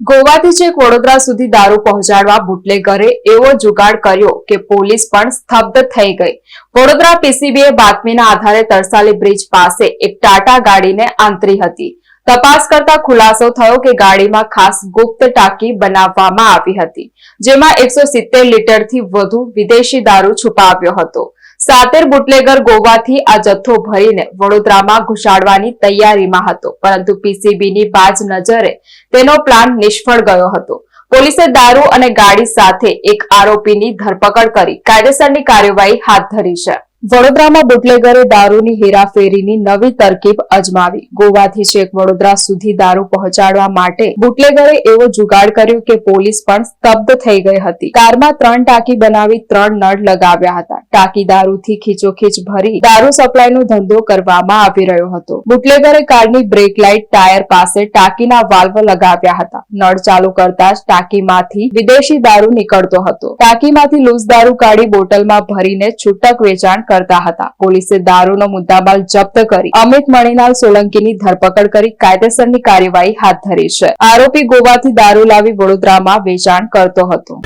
ગોવાથી છેક વડોદરા સુધી દારૂ પહોંચાડવા બુટલેગરે એવો જુગાડ કર્યો કે પોલીસ પણ સ્તબ્ધ થઈ ગઈ. વડોદરા પીસીબીએ બાતમીના આધારે તરસાલી બ્રિજ પાસે એક ટાટા ગાડીને આંતરી હતી. તપાસ કરતા ખુલાસો થયો કે ગાડીમાં ખાસ ગુપ્ત ટાંકી બનાવવામાં આવી હતી, જેમાં એકસો સિત્તેર લીટરથી વધુ વિદેશી દારૂ છુપાવ્યો હતો. સાતેર બુટલેગર ગોવાથી આ જથ્થો ભરીને વડોદરામાં ઘુસાડવાની તૈયારીમાં હતો. પરંતુ પીસીબીની બાજ નજરે તેનો પ્લાન નિષ્ફળ ગયો હતો. પોલીસે દારૂ અને ગાડી સાથે એક આરોપીની ધરપકડ કરી કાયદેસરની કાર્યવાહી હાથ ધરી છે. વડોદરામાં બુટલેગરે દારૂની હેરાફેરીની નવી તરકીબ અજમાવી. ગોવાથી છેક વડોદરા સુધી દારૂ પહોંચાડવા માટે બુટલેગરે એવો જુગાડ કર્યો કે પોલીસ પણ સ્તબ્ધ થઈ ગઈ હતી. કારમાં ત્રણ ટાંકી બનાવી ત્રણ નળ લગાવ્યા હતા. ટાંકી દારૂથી ખીચોખીચ ભરી દારૂ સપ્લાયનો ધંધો કરવામાં આવી રહ્યો હતો. બુટલેગરે કારની બ્રેક લાઇટ ટાયર પાસે ટાંકીના વાલ્વ લગાવ્યા હતા. નળ ચાલુ કરતા જ ટાંકીમાંથી વિદેશી દારૂ નીકળતો હતો. ટાંકીમાંથી લૂઝ દારૂ કાઢી બોટલમાં ભરીને છૂટક વેચાણ કરતા હતા. પોલીસે દારૂનો મુદ્દામાલ જપ્ત કરી અમિત મણીલાલ સોલંકીની ધરપકડ કરી કાયદેસરની કાર્યવાહી હાથ ધરી છે. આરોપી ગોવાથી દારૂ લાવી વડોદરામાં વેચાણ કરતો હતો.